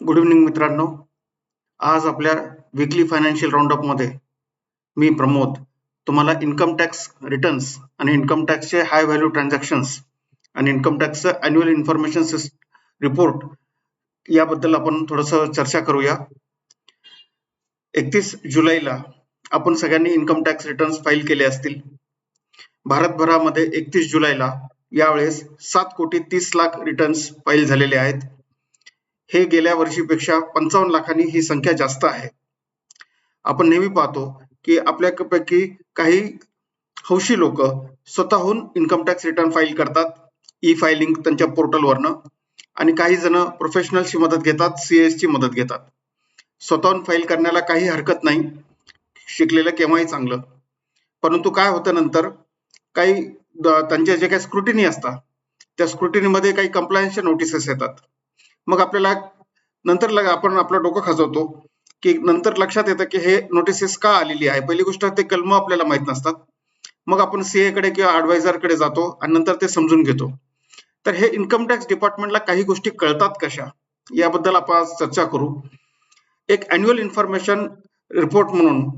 Good evening मित्रांनो. आज आपल्या विकली फायनान्शियल राऊंडअपमध्ये मी प्रमोद तुम्हाला इन्कम टॅक्स रिटर्न्स आणि इन्कम टॅक्सचे हाय व्हॅल्यू ट्रान्झॅक्शन्स आणि इन्कम टॅक्सचं अॅन्युअल इन्फॉर्मेशन रिपोर्ट याबद्दल आपण थोडस चर्चा करूया. एकतीस जुलैला आपण सगळ्यांनी इन्कम टॅक्स रिटर्न्स फाईल केले असतील. भारतभरामध्ये एकतीस जुलैला यावेळेस सात कोटी तीस लाख रिटर्न्स फाईल झालेले आहेत. हे गेल्या वर्षीपेक्षा पंचावन्न लाखांनी ही संख्या जास्त आहे. आपण नेहमी पाहतो की आपल्यापैकी काही हौशी लोक स्वतःहून इन्कम टॅक्स रिटर्न फाईल करतात ई फायलिंग त्यांच्या पोर्टलवरनं आणि काही जण प्रोफेशनलची मदत घेतात सीएस ची मदत घेतात. स्वतःहून फाईल करण्याला काही हरकत नाही शिकलेलं केव्हाही चांगलं. परंतु काय होतं नंतर काही त्यांचे जे काही स्क्रुटिनी असतात त्या स्क्रुटिनीमध्ये काही कंप्लायन्सच्या नोटिसेस येतात. मग आपल्याला नंतर आपण आपलं डोकं खाजवतो की नंतर लक्षात येतं की हे नोटिसेस का आलेली आहे? पहिली गोष्ट ते कलम आपल्याला माहीत नसतात. मग आपण सीए कडे किंवा ऍडवायझरकडे जातो आणि नंतर ते समजून घेतो. तर हे इन्कम टॅक्स डिपार्टमेंटला काही गोष्टी कळतात कशा? याबद्दल आपण आज चर्चा करू. एक अॅन्युअल इन्फॉर्मेशन रिपोर्ट म्हणून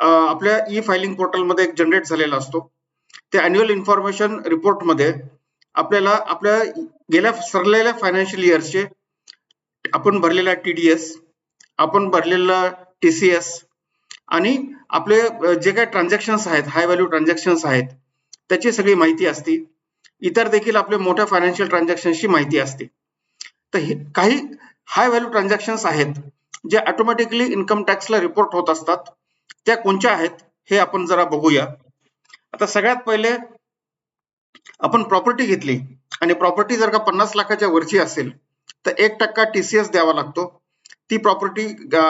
आपल्या ई फायलिंग पोर्टलमध्ये एक जनरेट झालेला असतो. त्या अॅन्युअल इन्फॉर्मेशन रिपोर्टमध्ये आपल्याला आपल्या गेल्या सरलेल्या फायनान्शियल इयर्सचे आपण भरलेला टीडीएस आपण भरलेला टीसीएस आणि आपले जे काही ट्रान्झॅक्शन्स आहेत हाय व्हॅल्यू ट्रान्झॅक्शन्स आहेत त्याची सगळी माहिती असते. इतर देखील आपल्या मोठ्या फायनान्शियल ट्रान्झॅक्शनची माहिती असते. तर काही हाय व्हॅल्यू ट्रान्झॅक्शन्स आहेत जे ऑटोमॅटिकली इन्कम टॅक्सला रिपोर्ट होत असतात. त्या कोणत्या आहेत हे आपण जरा बघूया. आता सगळ्यात पहिले आपण प्रॉपर्टी घेतली आणि प्रॉपर्टी जर का पन्नास लाखाच्या वरची असेल तर एक टक्का टीसीएस द्यावा लागतो. ती प्रॉपर्टी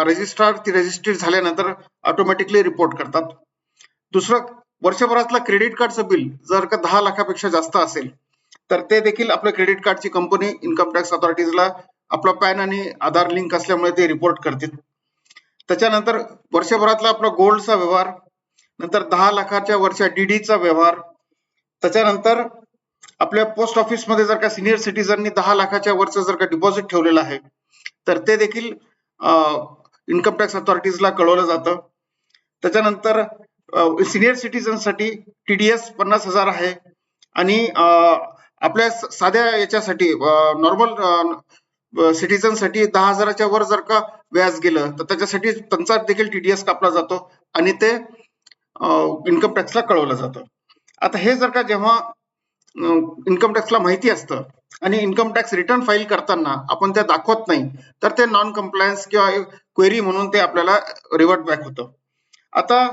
रजिस्ट्रार ती रजिस्ट्री झाल्यानंतर ऑटोमॅटिकली रिपोर्ट करतात. दुसरं वर्षभरातलं क्रेडिट कार्डचं बिल जर का दहा लाखापेक्षा जास्त असेल तर ते देखील आपल्या क्रेडिट कार्डची कंपनी इन्कम टॅक्स अथॉरिटीजला आपला पॅन आणि आधार लिंक असल्यामुळे ते रिपोर्ट करतील. त्याच्यानंतर वर्षभरातला आपला गोल्डचा व्यवहार नंतर दहा लाखाच्या वरच्या डीडीचा व्यवहार त्याच्यानंतर आपल्या पोस्ट ऑफिसमध्ये जर का सिनियर सिटीजननी दहा लाखाच्या वरचं जर का डिपॉझिट ठेवलेलं आहे तर ते देखील इन्कम टॅक्स अथॉरिटीजला कळवलं जातं. त्याच्यानंतर सिनियर सिटीजनसाठी टीडीएस पन्नास हजार आहे आणि आपल्या साध्या याच्यासाठी नॉर्मल सिटीजनसाठी दहा हजाराच्या वर जर का व्याज गेलं तर त्याच्यासाठी त्यांचा देखील टीडीएस कापला जातो आणि ते इन्कम टॅक्सला कळवलं जातं. आता हे जर का जेव्हा इन्कम टॅक्सला माहिती असतं आणि इन्कम टॅक्स रिटर्न फाईल करताना आपण ते दाखवत नाही तर ते नॉन कम्प्लायन्स किंवा क्वेरी म्हणून ते आपल्याला रिवर्ट बॅक होतं. आता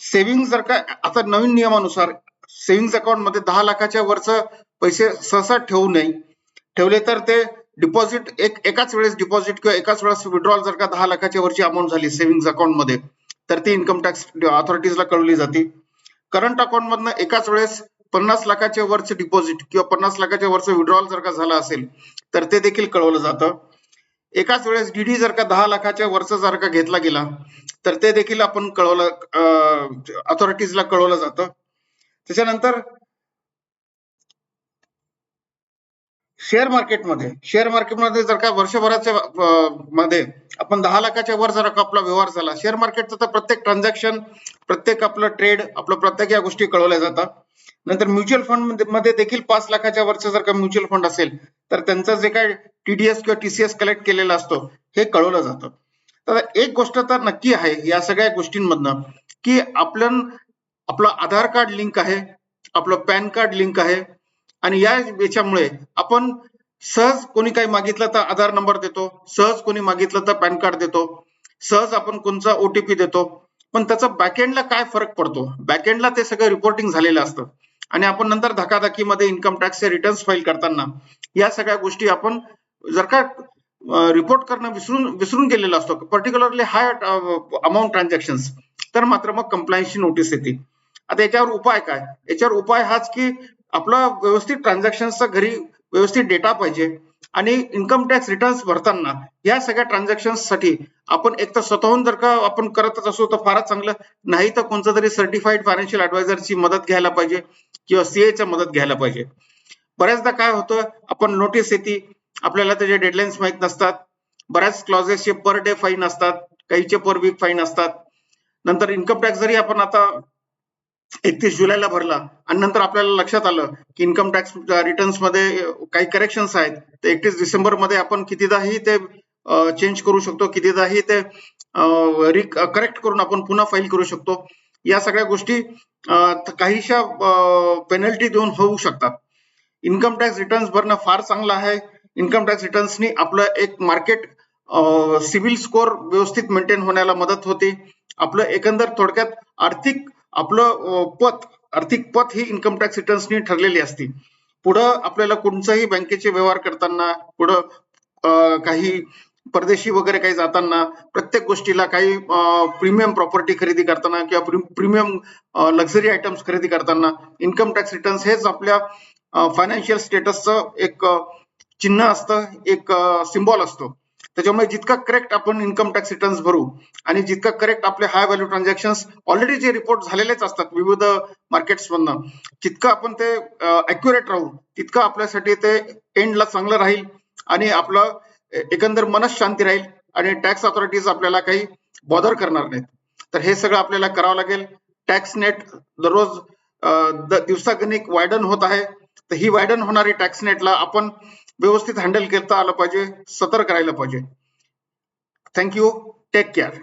सेव्हिंग जर का आता नवीन नियमानुसार सेव्हिंग अकाउंटमध्ये दहा लाखाच्या वरचं पैसे सहसा ठेवू नये ठेवले तर ते डिपॉझिट एक एकाच वेळेस डिपॉझिट किंवा एकाच वेळेस विड्रॉल जर का दहा लाखाच्या वरची अमाऊंट झाली सेव्हिंग अकाउंटमध्ये तर ती इन्कम टॅक्स ऑथॉरिटीजला कळवली जाते. करंट अकाउंट मधनं एकाच वेळेस पन्नास लाखाच्या वरचे डिपॉझिट किंवा पन्नास लाखाच्या वरचं विड्रॉल जर का झालं असेल तर ते देखील कळवलं जातं. एकाच वेळेस डीडी जर का दहा लाखाच्या वरचा जर का घेतला गेला तर ते देखील आपण कळवलं अथॉरिटीजला कळवलं जातं. त्याच्यानंतर शेअर मार्केटमध्ये शेअर मार्केटमध्ये जर का वर्षभराच्या मध्ये आपण दहा लाखाच्या वर जर आपला व्यवहार झाला शेअर मार्केटचं तर प्रत्येक ट्रान्झॅक्शन प्रत्येक आपलं ट्रेड आपलं प्रत्येक या गोष्टी कळवल्या जातात. नंतर म्युच्युअल फंडमध्ये देखील पाच लाखाच्या वरचं जर का म्युच्युअल फंड असेल तर त्यांचं जे काय टीडीएस किंवा टीसीएस कलेक्ट केलेलं असतो हे कळवलं जातं. तर एक गोष्ट तर नक्की आहे या सगळ्या गोष्टींमधनं की आपण आपलं आधार कार्ड लिंक आहे आपलं पॅन कार्ड लिंक आहे आणि या याच्यामुळे आपण सहज कोणी काही मागितलं तर आधार नंबर देतो सहज कोणी मागितलं तर पॅन कार्ड देतो सहज आपण कोणचा ओटीपी देतो. पण त्याचा बॅकएंडला काय फरक पडतो? बॅकएंडला ते सगळं रिपोर्टिंग झालेलं असतं. आणि आपण नंतर धकाधकीमध्ये इन्कम टॅक्सचे रिटर्न्स फाईल करताना या सगळ्या गोष्टी आपण जर का रिपोर्ट करणं विसरून विसरून गेलेलं असतो पर्टिक्युलरली हाय अमाऊंट ट्रान्झॅक्शन तर मात्र मग कंप्लायन्सची नोटीस येते. आता याच्यावर उपाय काय? याच्यावर उपाय हाच की आपला व्यवस्थित ट्रान्झॅक्शनचा घरी व्यवस्थित डेटा पाहिजे आणि इन्कम टॅक्स रिटर्न्स भरताना या सगळ्या ट्रान्झॅक्शनसाठी आपण एक तर स्वतःहून जर का आपण करतच असू तर फारच चांगलं. नाही तर कोणतं तरी सर्टिफाईड फायनान्शियल ऍडवायझरची मदत घ्यायला पाहिजे किंवा सीएच्या मदत घ्यायला पाहिजे. बऱ्याचदा काय होतं आपण नोटीस येते आपल्याला त्याचे डेडलाईन्स माहीत नसतात. बऱ्याच क्लॉजेसचे पर डे फाईन असतात काहीचे पर वीक फाईन असतात. नंतर इन्कम टॅक्स जरी आपण आता एकतीस जुलैला भरला. आणि नंतर आपल्याला लक्षात आलं की इन्कम टॅक्स रिटर्न्समध्ये uh, काही करेक्शन्स आहेत. ते एकतीस डिसेंबरमध्ये आपण कितीदाही ते uh, चेंज करू शकतो. कितीदाही ते uh, करेक्ट करून आपण पुन्हा फाईल करू शकतो. या सगळ्या गोष्टी काहीशा पेनल्टी देऊन होऊ शकतात. इन्कम टॅक्स रिटर्न्स भरणं फार चांगलं आहे. इन्कम टॅक्स रिटर्न्सनी आपलं एक मार्केट सिव्हिल स्कोअर व्यवस्थित मेंटेन होण्याला मदत होते. आपलं एकंदर थोडक्यात आर्थिक आपलं पत आर्थिक पत ही इन्कम टॅक्स रिटर्न्सनी ठरलेली असते. पुढं आपल्याला कोणताही बँकेचे व्यवहार करताना पुढं काही परदेशी वगैरे काही जाताना प्रत्येक गोष्टीला काही प्रीमियम प्रॉपर्टी खरेदी करताना किंवा प्रीमियम लक्झरी आयटम्स खरेदी करताना इन्कम टॅक्स रिटर्न्स हेच आपल्या फायनान्शियल स्टेटसचं एक चिन्ह असतं एक सिम्बॉल असतो. त्याच्यामुळे जितका करेक्ट आपण इन्कम टॅक्स रिटर्न्स भरू आणि जितका करेक्ट आपले हाय व्हॅल्यू ट्रान्झॅक्शन ऑलरेडी जे रिपोर्ट झालेलेच असतात विविध मार्केट्स मधनं जितकं आपण ते अॅक्युरेट राहू तितकं आपल्यासाठी ते एंडला चांगलं राहील आणि आपलं एकंदर मनस शांती राहील आणि टॅक्स ऑथॉरिटीज आपल्याला काही बॉदर करणार नाहीत. तर हे सगळं आपल्याला करावं लागेल. टॅक्स नेट दररोज दिवसागणिक वायडन होत आहे. तर ही वायडन होणारी टॅक्स नेटला आपण व्यवस्थित हँडल करता आलं पाहिजे सतर्क राहिलं पाहिजे. Thank you take care